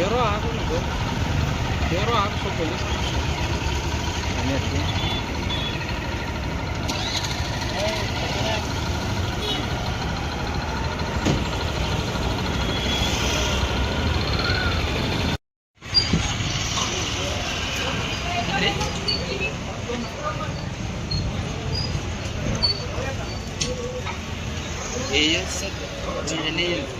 Pero ako nito. Pero ako sa polis. Ano yan? Yes, sir. Engineer.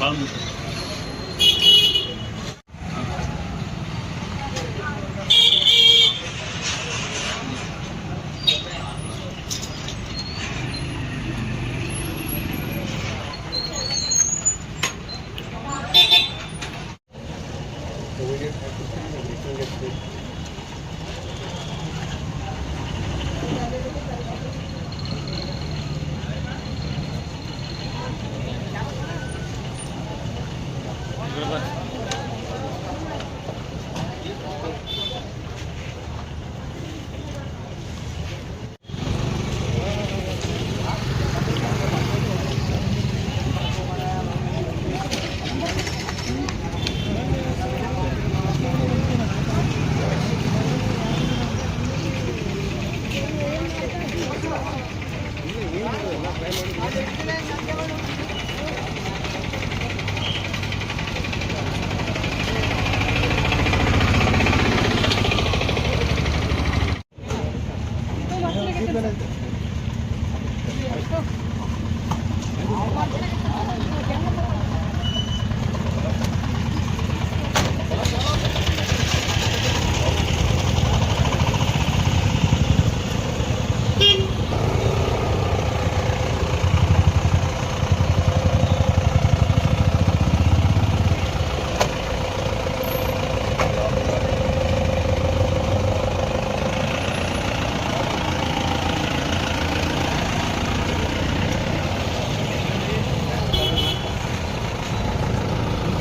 No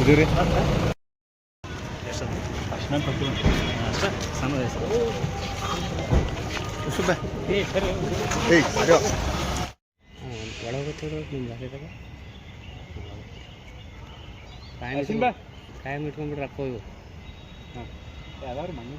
no ಇಲ್ಲ maybe ಇಲ್ಲ station ಕಟ್ಬಿಡ್ತೀವಿ ಕಾಕಾಣಿ ಹಾಂ station ಕಟ್ಬಿಡ್ತೀವಿ okay ಕೊಡ್ರಿ ಯಾರು ಡ್ರೈವರ್ ಕಟ್ತಾನೆ ಓಟಿ ಇದು ರೀ ಕಾಯಂ ಇಟ್ಕೊಂಡ್ಬಿಟ್ರೆ ಅಕ್ಕ ಇವು. ಹಾಂ ಯಾವ್ದಾರು ಮಣ್ಣು.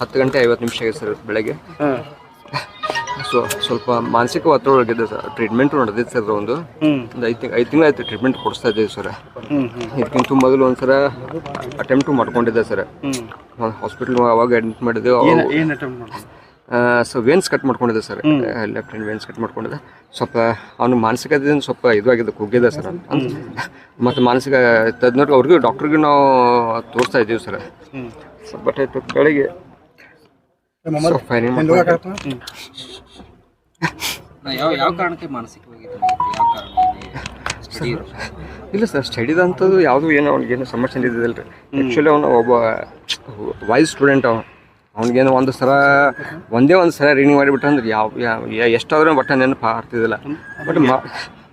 ಹತ್ತು ಗಂಟೆ ಐವತ್ತು ನಿಮಿಷ ಆಗಿದೆ ಸರ್ ಬೆಳಗ್ಗೆ. ಸೊ ಸ್ವಲ್ಪ ಮಾನಸಿಕ ಒತ್ತಡ ಒಳಗಿದೆ ಸರ್. ಟ್ರೀಟ್ಮೆಂಟ್ ನಡೆದಿತ್ತು ಸರ್ ಒಂದು ಒಂದು ಐದು ತಿಂಗ್ ಐದು ತಿಂಗಳು ಆಯ್ತು ಟ್ರೀಟ್ಮೆಂಟ್ ಕೊಡಿಸ್ತಾ ಇದ್ದೀವಿ ಸರ್. ಇದಕ್ಕಿಂತ ಮೊದಲು ಒಂದ್ಸಲ ಅಟೆಂಪ್ಟು ಮಾಡ್ಕೊಂಡಿದ್ದೆ ಸರ್. ಹಾಸ್ಪಿಟಲ್ ಅವಾಗ ಅಡ್ಮಿಟ್ ಮಾಡಿದ್ದೆವು ಸೊ ವೇನ್ಸ್ ಕಟ್ ಮಾಡ್ಕೊಂಡಿದ್ದೆ sir. Left hand veins cut ಮಾಡ್ಕೊಂಡಿದ್ದೆ. ಸ್ವಲ್ಪ ಅವನು ಮಾನಸಿಕದಿಂದ ಸ್ವಲ್ಪ ಇದು ಆಗಿದೆ ಕುಗ್ಗಿದೆ ಸರ್. ಮತ್ತು ಮಾನಸಿಕ ತಜ್ಞರಿಗೆ ಅವ್ರಿಗೂ ಡಾಕ್ಟ್ರಿಗೂ ನಾವು ತೋರಿಸ್ತಾ ಇದ್ದೀವಿ ಸರ್. ಬಟ್ ಆಯ್ತು ಬೆಳಗ್ಗೆ ಯಾವ ಯಾವ ಕಾರಣಕ್ಕೆ ಮಾನಸಿಕವಾಗಿ ಇದು ಆಗಿತ್ತು? ಯಾವ ಕಾರಣ ಸ್ಟಡಿ ಇಲ್ಲ ಸರ್ ಸ್ಟಡಿದಂಥದ್ದು ಯಾವುದು ಏನೋ ಅವ್ನಿಗೆ ಏನೋ ಸಮಸ್ಯೆ ಇದ್ದಿದ್ದಿಲ್ಲ ರೀ ಆ್ಯಕ್ಚುಲಿ ಅವನು ಒಬ್ಬ ವೈಸ್ ಸ್ಟೂಡೆಂಟ್ ಅವನು. ಅವ್ನಿಗೇನು ಒಂದು ಸಲ ಒಂದೇ ಒಂದು ಸಲ ರೀಡಿಂಗ್ ಮಾಡಿಬಿಟ್ರೆ ಅಂದ್ರೆ ಯಾವ ಯಾವ ಎಷ್ಟಾದ್ರೂ ಬಟ್ಟ ನೆನಪು ಆಗ್ತಿದ್ದಿಲ್ಲ. ಬಟ್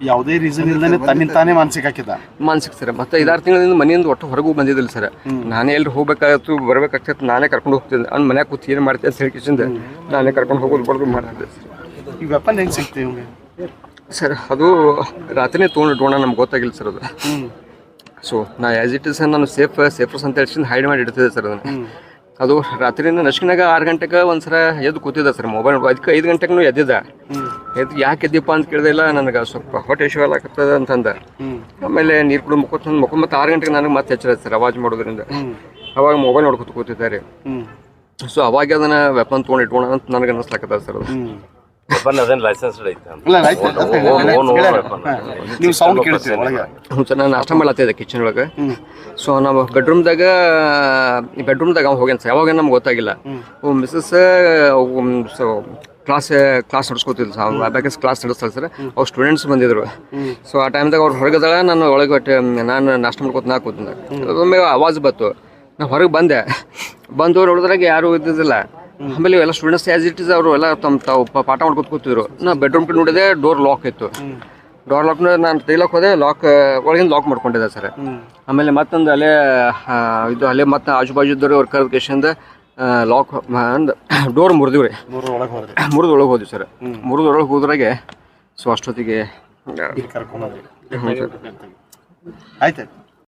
ಯಾವುದೇ ರೀಸನ್ ಇಲ್ದೇನೆ ತನ್ನಿಂದ ತಾನೇ ಮಾನಸಿಕ ಹಾಕಿದ ಮಾನಸಿಕ ಸರ್ ಮತ್ತೆ ಐದಾರು ತಿಂಗಳಿಂದ ಮನೆಯಿಂದ ಒಟ್ಟು ಹೊರಗೂ ಬಂದಿದ್ದಿಲ್ಲ ಸರ್. ನಾನೇ ಎಲ್ಲಿ ಹೋಗ್ಬೇಕಾಯ್ತು ಬರ್ಬೇಕಾಗ್ತೈತೆ ನಾನೇ ಕರ್ಕೊಂಡು ಹೋಗ್ತಿದ್ದೆ. ಅವ್ನು ಮನ್ಯಾಗ ಕೂತು ಏನು ಮಾಡ್ತೀನಿ ಅಂತ ಹೇಳ್ಕಿಸಿಂದ ನಾನೇ ಕರ್ಕೊಂಡು ಹೋಗೋದು ಬರೋದು ಮಾಡ್ತಿದ್ದೆ ಈ ವೆಪನ್ ಹೆಂಗ್ ಸಿಗ್ತೀವಿ ಇವ್ಗೆ? ಸರ್ ಅದು ರಾತ್ರಿನೇ ತೊಗೊಂಡಿಡೋಣ ನಮ್ಗೆ ಗೊತ್ತಾಗಿಲ್ಲ ಸರ್ ಅದು. ಸೊ ನಾ ಆ್ಯಸ್ ಇಟ್ ಇಸ್ ನಾನು ಸೇಫ್ ಸೇಫರ್ಸ್ ಅಂತ ಹೇಳಿ ಹೈಡ್ ಮಾಡಿ ಇಡ್ತಿದ್ದೆ ಸರ್ ಅದನ್ನು. ಅದು ರಾತ್ರಿಯಿಂದ ನಶ್ಕಿನಾಗ ಆರು ಗಂಟೆಗೆ ಒಂದು ಸಲ ಎದ್ದು ಕೂತಿದ್ದೆ ಸರ್ ಮೊಬೈಲ್ ಅದಕ್ಕೆ ಐದು ಗಂಟೆಗೂ ಎದ್ದಿದ್ದ. ಎದ್ದು ಯಾಕೆ ಎದ್ದಿಪ್ಪ ಅಂತ ಕೇಳಿದೆ ಇಲ್ಲ ನನಗೆ ಸ್ವಲ್ಪ ಹೊಟ್ಟೆ ಇಶ್ಯೂ ಆಗತ್ತದ ಅಂತಂದ. ಆಮೇಲೆ ನೀರು ಕುಡಿದು ಮುಕ್ಕೋತ ಮುಖ ಮತ್ತು ಆರು ಗಂಟೆಗೆ ನನಗೆ ಮತ್ತೆ ಎಚ್ಚರ ಸರ್ ಅವಾಜ್ ಮಾಡೋದ್ರಿಂದ. ಅವಾಗ ಮೊಬೈಲ್ ನೋಡ್ಕೊತ ಕೂತಿದ್ದಾರೆ ಸೊ ಅವಾಗ ಅದನ್ನ ವೆಪನ್ ತೊಗೊಂಡು ಇಟ್ಕೋಣ ಅಂತ ನನಗೆ ಅನ್ನಿಸ್ಲಾಕತ್ತ ಸರ್ ಅದು. ಇಲ್ಲ ಆಯ್ತು ನೀವು ಸೌಂಡ್ ಕೇಳ್ತೀರಿ ಒಳಗೆ. ಹ್ಞೂ ಸರ್ ನಾನು ನಾಷ್ಟ ಮಾಡ್ಲತ್ತಿದ್ದೆ ಕಿಚನ್ ಒಳಗೆ. ಸೊ ನಾವು ಬೆಡ್ರೂಮ್ದಾಗ ಬೆಡ್ರೂಮ್ದಾಗ ಅವ ಹೋಗ್ಯಾನ ಸರ್ ಯಾವಾಗ ನಮ್ಗೆ ಗೊತ್ತಾಗಿಲ್ಲ. ಮಿಸಸ್ ಸೊ ಕ್ಲಾಸ್ ಕ್ಲಾಸ್ ನಡೆಸ್ಕೊತಿದ್ರು ಸರ್ ಅವ್ರು ಅಬ್ಯಾಕಸ್ ಕ್ಲಾಸ್ ನಡೆಸ್ತಾರೆ ಸರ್ ಅವ್ರು ಸ್ಟೂಡೆಂಟ್ಸ್ ಬಂದಿದ್ರು. ಸೊ ಆ ಟೈಮ್ದಾಗ ಅವ್ರು ಹೊರಗದಾಗ ನಾನು ಒಳಗೆ ಹೊಟ್ಟೆ ನಾನು ನಾಷ್ಟ ಮಾಡ್ಕೊತ ನಾ ಕೂತಿದ್ದೆ. ಅದೊಮ್ಮೆ ಆವಾಜ್ ಬತ್ತು ನಾನು ಹೊರಗೆ ಬಂದೆ. ಬಂದು ನೋಡಿದ್ರಾಗ ಯಾರು ಇದ್ದಿದ್ದಿಲ್ಲ. ಆಮೇಲೆ ಎಲ್ಲ ಸ್ಟೂಡೆಂಟ್ಸ್ ಆ್ಯಸ್ ಇಟ್ ಇಸ್ ಅವರು ಎಲ್ಲ ತಮ್ಮ ತಾವು ಪಾಠ ಮಾಡ್ಕೊತ ಕೂತಿದ್ರು. ನಾ ಬೆಡ್ರೂಮ್ ಕಡೆ ನೋಡಿದೆ ಡೋರ್ ಲಾಕ್ ಇತ್ತು. ಡೋರ್ ಲಾಕ್ ನಾನು ತೈಲಕ್ಕೆ ಹೋದೆ ಲಾಕ್ ಒಳಗಿಂದ ಲಾಕ್ ಮಾಡ್ಕೊಂಡಿದ್ದೆ ಸರ್ ಆಮೇಲೆ ಮತ್ತೊಂದು ಅಲ್ಲೇ ಇದು ಅಲ್ಲೇ ಮತ್ತೆ ಆಜು ಬಾಜು ಇದ್ದವ್ರು ಅವ್ರ ಕರೆದ ಕೇಶಿಂದ ಲಾಕ್ ಅಂದ್ ಡೋರ್ ಮುರಿದಿವಿ ರೀ. ಮುರಿದು ಒಳಗೆ ಹೋದ್ವಿ ಸರ್. ಮುರಿದು ಒಳಗೆ ಹೋದ್ರಾಗೆ ಸೊ ಅಷ್ಟೊತ್ತಿಗೆ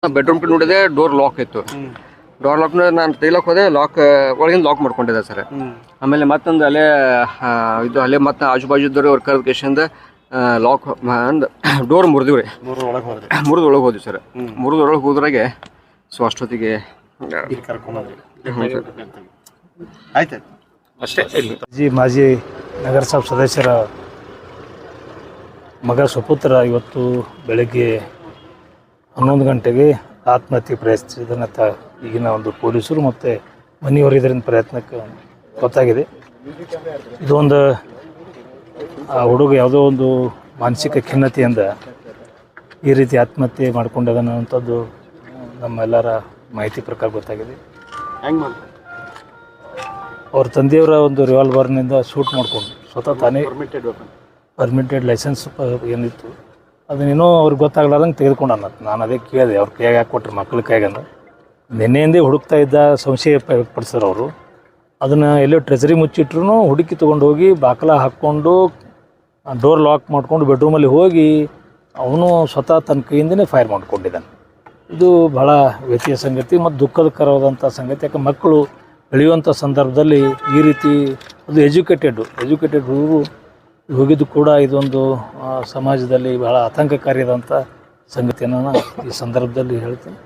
ಬೆಡ್ರೂಮ್ ಕಡೆ ನೋಡಿದೆ ಡೋರ್ ಲಾಕ್ ಇತ್ತು. ಡೋರ್ ಲಾಕ್ ನಾನು ತೈಲಕ್ಕೆ ಹೋದೆ ಲಾಕ್ ಒಳಗಿಂದ ಲಾಕ್ ಮಾಡ್ಕೊಂಡಿದ್ದೆ ಸರ್. ಆಮೇಲೆ ಮತ್ತೊಂದು ಅಲ್ಲೇ ಇದು ಅಲ್ಲೇ ಮತ್ತೆ ಆಜು ಬಾಜು ಇದ್ದವ್ರು ಅವ್ರ ಕರೆದ ಕೇಶಿಂದ ಲಾಕ್ ಅಂದ್ ಡೋರ್ ಮುರಿದಿವಿ ರೀ. ಮುರಿದ ಒಳಗೆ ಹೋದ್ರಿ. ಮುರಿದು ಒಳಗೆ ಹೋದ್ವಿ ಸರ್. ಮುರಿದು ಒಳಗೆ ಹೋದ್ರಾಗೆ ಸೊ ಅಷ್ಟೊತ್ತಿಗೆ ಇಲ್ಲಿ ಅಷ್ಟೇ ಜಿ ಮಾಜಿ ಮಾಜಿ ನಗರಸಭಾ ಸದಸ್ಯರ ಮಗ ಸುಪುತ್ರ ಇವತ್ತು ಬೆಳಗ್ಗೆ ಹನ್ನೊಂದು ಗಂಟೆಗೆ ಆತ್ಮಹತ್ಯೆ ಪ್ರಯತ್ನಿಸಿದನ್ನ ಈಗಿನ ಒಂದು ಪೊಲೀಸರು ಮತ್ತು ಮನೆಯವರು ಇದರಿಂದ ಪ್ರಯತ್ನಕ್ಕೆ ಗೊತ್ತಾಗಿದೆ. ಇದೊಂದು ಆ ಹುಡುಗ ಯಾವುದೋ ಒಂದು ಮಾನಸಿಕ ಖಿನ್ನತೆಯಿಂದ ಈ ರೀತಿ ಆತ್ಮಹತ್ಯೆ ಮಾಡ್ಕೊಂಡಾಗನ ಅನ್ನುವಂಥದ್ದು ನಮ್ಮೆಲ್ಲರ ಮಾಹಿತಿ ಪ್ರಕಾರ ಗೊತ್ತಾಗಿದೆ. ಅವ್ರ ತಂದೆಯವರ ಒಂದು ರಿವಾಲ್ವರ್ನಿಂದ ಶೂಟ್ ಮಾಡಿಕೊಂಡು ಸ್ವತಃ ತಾನೇ ಪರ್ಮಿಟೆಡ್ ಲೈಸೆನ್ಸ್ ಏನಿತ್ತು. ಅದನ್ನೇನೋ ಅವ್ರಿಗೆ ಗೊತ್ತಾಗ್ಲಾರ್ದಂಗೆ ತೆಗೆದುಕೊಂಡು ಅನ್ನತ್ತೆ ನಾನು ಅದೇ ಕೇಳಿದೆ ಅವ್ರ ಕೈಯಾಗ ಹಾಕಿ ಕೊಟ್ರು ಮಕ್ಳ ಕೈಗಂದ್ರೆ ನಿನ್ನೆಯಿಂದೇ ಹುಡುಕ್ತಾ ಇದ್ದ ಸಂಶಯ ಪಡಿಸ್ತಾರೆ ಅವರು. ಅದನ್ನು ಎಲ್ಲೋ ಟ್ರೆಜರಿ ಮುಚ್ಚಿಟ್ರು ಹುಡುಕಿ ತೊಗೊಂಡು ಹೋಗಿ ಬಾಕಲ ಹಾಕ್ಕೊಂಡು ಡೋರ್ ಲಾಕ್ ಮಾಡಿಕೊಂಡು ಬೆಡ್ರೂಮಲ್ಲಿ ಹೋಗಿ ಅವನು ಸ್ವತಃ ತನ್ನ ಕೈಯಿಂದನೇ ಫೈರ್ ಮಾಡಿಕೊಂಡಿದ್ದಾನೆ. ಇದು ಬಹಳ ವ್ಯತಿಯ ಸಂಗತಿ ಮತ್ತು ದುಃಖದಕರವಾದಂಥ ಸಂಗತಿ. ಯಾಕೆ ಮಕ್ಕಳು ಬೆಳೆಯುವಂಥ ಸಂದರ್ಭದಲ್ಲಿ ಈ ರೀತಿ ಅದು ಎಜುಕೇಟೆಡ್ ಎಜುಕೇಟೆಡ್ ಹುಡುಗರು ಹೋಗಿದ್ದು ಕೂಡ ಇದೊಂದು ಸಮಾಜದಲ್ಲಿ ಬಹಳ ಆತಂಕಕಾರಿಯಾದಂಥ ಸಂಗತಿಯನ್ನು ನಾನು ಈ ಸಂದರ್ಭದಲ್ಲಿ ಹೇಳ್ತೇನೆ.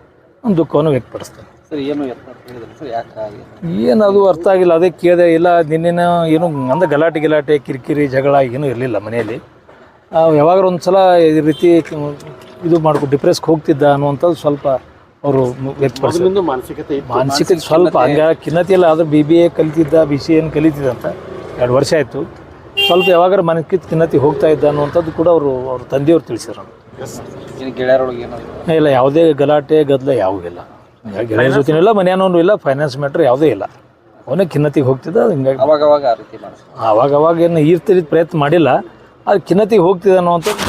ಒಂದು ದುಃಖವನ್ನು ವ್ಯಕ್ತಪಡಿಸ್ತೇನೆ. ಸರ್ ಏನು ಏನದು ಅರ್ಥ ಆಗಿಲ್ಲ. ಅದೇ ಕೇಳಿದೆ ಇಲ್ಲ ನಿನ್ನೆನ ಏನು ಅಂದ ಗಲಾಟೆ ಗಿಲಾಟೆ ಕಿರಿಕಿರಿ ಜಗಳ ಏನೂ ಇರಲಿಲ್ಲ ಮನೆಯಲ್ಲಿ. ಯಾವಾಗಲೂ ಒಂದು ಸಲ ಈ ರೀತಿ ಇದು ಮಾಡ್ಕೊ ಡಿಪ್ರೆಸ್ಗೆ ಹೋಗ್ತಿದ್ದ ಅನ್ನುವಂಥದ್ದು ಸ್ವಲ್ಪ ಅವರು ವ್ಯಕ್ತಪಡಿಸಿದ್ರು. ಮಾನಸಿಕತೆ ಮಾನಸಿಕ ಸ್ವಲ್ಪ ಹಂಗ ಖಿನ್ನತಿ ಇಲ್ಲ ಆದ್ರೆ ಬಿ ಬಿ ಎ ಕಲಿತಿದ್ದ ಬಿ ಸಿ ಎನ್ ಕಲಿತಿದ್ದ ಅಂತ ಎರಡು ವರ್ಷ ಆಯಿತು. ಸ್ವಲ್ಪ ಯಾವಾಗಾರ ಮನಕ್ಕಿತ್ತು ಖಿನ್ನತಿ ಹೋಗ್ತಾ ಇದ್ದ ಅನ್ನುವಂಥದ್ದು ಕೂಡ ಅವರು ಅವ್ರ ತಂದೆಯವ್ರು ತಿಳಿಸಿದ್ರು ಗೆಳೆಯರೊಳಗೆ ಇಲ್ಲ ಯಾವುದೇ ಗಲಾಟೆ ಗದ್ದಲ ಯಾವುದೂ ಇಲ್ಲ. ಗೆಳೆಯರ ಜೊತೆ ಇಲ್ಲ ಮನೆಯನ್ನೂ ಇಲ್ಲ ಫೈನಾನ್ಸ್ ಮ್ಯಾಟ್ರ್ ಯಾವುದೇ ಇಲ್ಲ. ಅವನೇ ಖಿನ್ನತಿಗೆ ಹೋಗ್ತಿದ್ದ ಹಿಂಗಾಗಿ ಅವಾಗ ಅವಾಗ ಆ ರೀತಿ ಮಾಡಿಸ್ತಾರೆ ಅವಾಗ ಅವಾಗ ಏನು ಈ ರೀತಿ ಪ್ರಯತ್ನ ಮಾಡಿಲ್ಲ ಅದು ಖಿನ್ನತಿಗೆ ಹೋಗ್ತಿದ್ದ ಅನ್ನುವಂಥದ್ದು.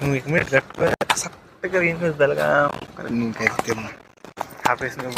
నువ్వు ఇక మీరు గట్టుకో చక్కగా ఏం చేసి బెలగా ఆఫీస్ ఆపేసిన